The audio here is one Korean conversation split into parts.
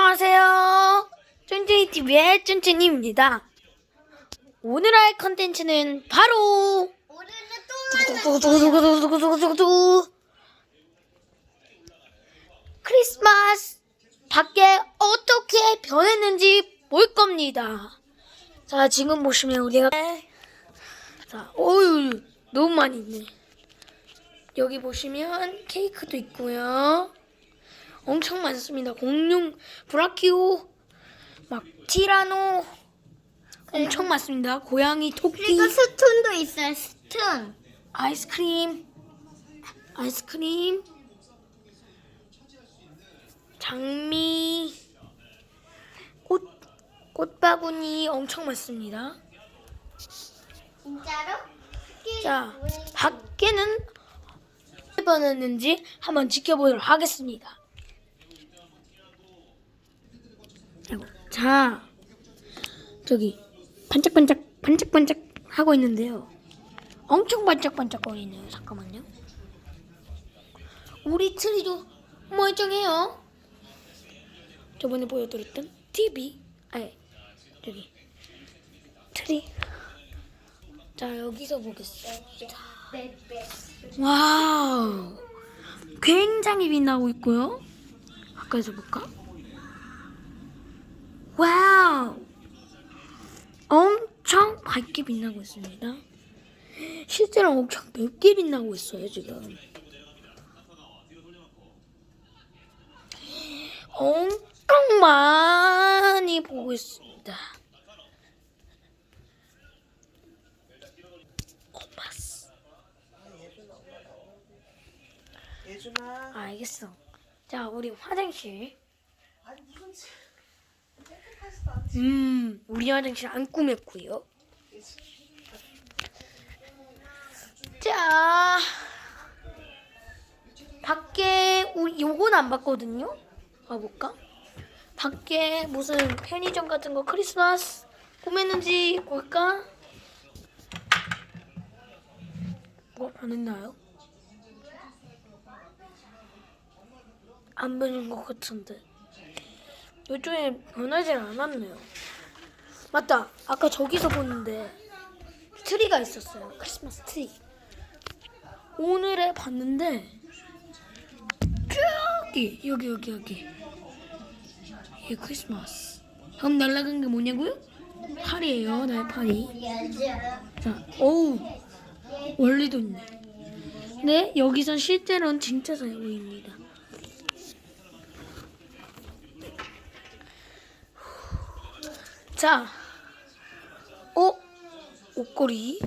안녕하세요. 쫀쫀이TV의 쫀쫀이입니다. 오늘 할 컨텐츠는 바로 크리스마스 밖에 어떻게 변했는지 볼 겁니다. 자, 지금 보시면 우리가 자, 어유 너무 많이 있네. 여기 보시면 케이크도 있고요. 엄청 많습니다. 공룡, 브라키오, 막 티라노 엄청 많습니다. 고양이, 토끼, 그리고 스톤도 있어요. 스톤. 아이스크림, 아이스크림, 장미, 꽃, 꽃바구니 엄청 많습니다. 진짜로? 자, 밖에는 어떻게 변했는지 한번 지켜보도록 하겠습니다. 아이고, 자, 저기 반짝반짝 반짝반짝 하고 있는데요. 엄청 반짝반짝거리네요. 잠깐만요. 우리 트리도 멀쩡해요. 저번에 보여드렸던 TV, 아니 저기 트리. 자 여기서 보겠습니다. 와우, 굉장히 빛나고 있고요. 가까이서 볼까? 100개 빛나고 있습니다. 실제로 엄청 몇 개 빛나고 있어요, 지금. 엄청 많이 보고 있습니다. 엄마스. 아, 알겠어. 자, 우리 화장실. 음, 우리 화장실 안 꾸몄고요. 자, 밖에 우리 요건 안 봤거든요. 봐볼까? 밖에 무슨 편의점 같은 거 크리스마스 꾸몄는지 볼까? 뭐 변했나요? 안 변한 것 같은데. 요즘에 변하지 않았네요. 맞다. 아까 저기서 보는데 트리가 있었어요. 크리스마스 트리. 오늘에 봤는데 저기 여기 여기 여기 이게 크리스마스. 방금 날라간 게 뭐냐고요? 팔이에요. 날파리. 자, 오우 원리도 있네. 네, 여기선 실제로는 진짜 잘 보입니다. 자, 어? 옷걸이.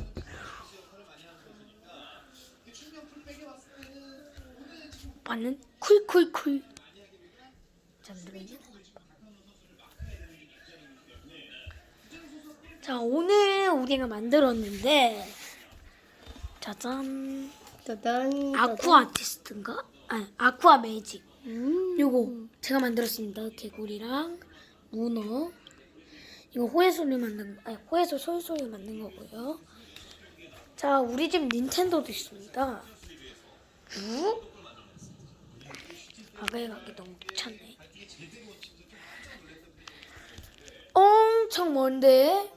오빠는 쿨쿨쿨. 잠들어있는 자, 오늘 우리가 만들었는데, 짜잔. 짜잔. 아쿠아 아티스트인가? 아니, 아쿠아 매직. 음. 요거 제가 만들었습니다. 개구리랑 문어. 이거 호해솔이 만든 아니 호해솔 솔솔이 만든 거고요. 자, 우리 집 닌텐도도 있습니다. 쭉. 가까이 가기 너무 귀찮네. 엄청 먼데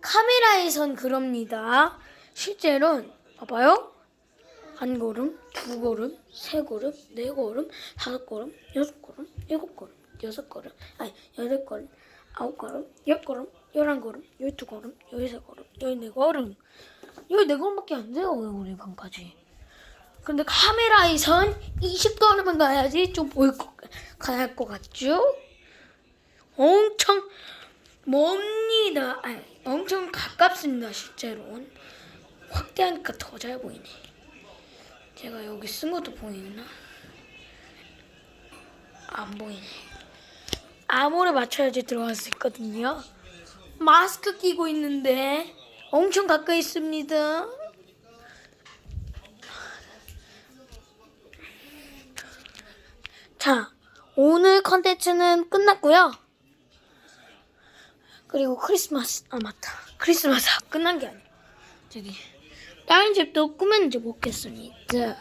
카메라에선 그럽니다. 실제로는 봐봐요. 한 걸음, 두 걸음, 세 걸음, 네 걸음, 다섯 걸음, 여섯 걸음, 일곱 걸음, 여섯 걸음, 아니 여덟 걸음, 아홉 걸음, 열 걸음, 열한 걸음, 열두 걸음, 열세 걸음, 열네 걸음, 열네 걸음밖에 안 돼요 우리 방까지. 근데 카메라에선 20걸음은 가야지 좀 보일 것, 가야 할 것 같죠? 엄청 멉니다. 아니, 엄청 가깝습니다 실제로는. 확대하니까 더 잘 보이네. 제가 여기 쓴 것도 보이나? 안 보이네. 암호를 맞춰야지 들어갈 수 있거든요. 마스크 끼고 있는데 엄청 가까이 있습니다. 자, 오늘 컨텐츠는 끝났고요. 그리고 크리스마스, 아, 맞다. 크리스마스 끝난 게 아니야. 저기, 다른 집도 꾸몄는지 먹겠습니다.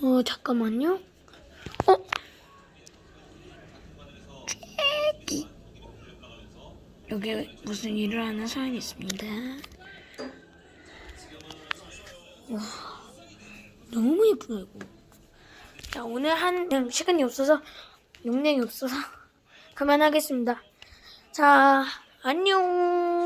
어, 잠깐만요. 어? 기 여기 무슨 일을 하는 사람이 있습니다. 와, 너무 예쁘다, 이거. 자, 오늘 한 그냥 시간이 없어서 용량이 없어서 그만하겠습니다. 자, 안녕.